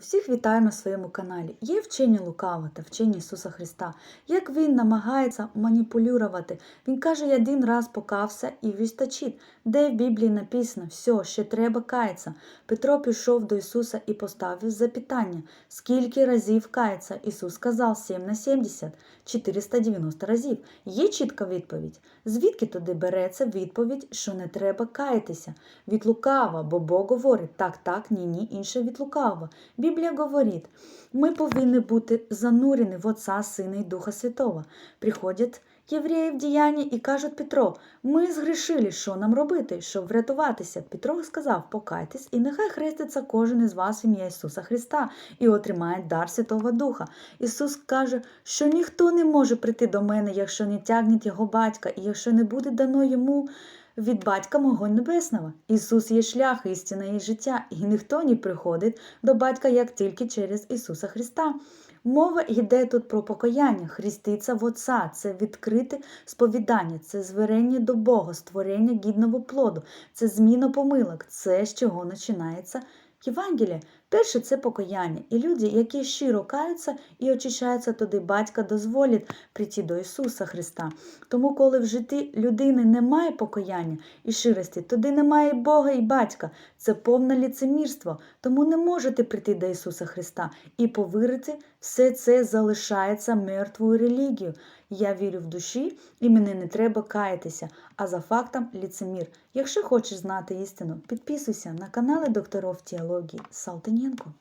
Усіх вітаю на своєму каналі. Є вчення лукава та вчення Ісуса Христа. Як він намагається маніпулювати. Він каже, один раз покався і вистачить. Де в Біблії написано, все, ще треба каятися. Петро пішов до Ісуса і поставив запитання, скільки разів кається? Ісус сказав 7 на 70, 490 разів. Є чітка відповідь. Звідки туди береться відповідь, що не треба каятися? Від лукава, бо Бог говорить так, так, ні, ні, інше від лукава. Біблія говорить, ми повинні бути занурені в Отца, Сина і Духа Святого. Приходять євреї в діяння і кажуть Петро, ми згрішили, що нам робити, щоб врятуватися. Петро сказав, покайтесь, і нехай хреститься кожен із вас ім'я Ісуса Христа і отримає дар Святого Духа. Ісус каже, що ніхто не може прийти до мене, якщо не тягне його батька, і якщо не буде дано йому від батька мого небесного. Ісус є шлях, істина і життя, і ніхто не приходить до батька як тільки через Ісуса Христа. Мова йде тут про покаяння, хреститься в Отця, це відкрите сповідання, це звернення до Бога, створення гідного плоду, це зміна помилок, це з чого починається Євангелія. Перше це покаяння. І люди, які щиро каються і очищаються, туди батька дозволить прийти до Ісуса Христа. Тому, коли в житті людини немає покаяння і ширості, туди немає Бога і батька. Це повне ліцемірство. Тому не можете прийти до Ісуса Христа і повірити, все це залишається мертвою релігією. Я вірю в душі, і мені не треба каятися, а за фактом ліцемір. Якщо хочеш знати істину, підписуйся на канали докторів теології Салтаненко.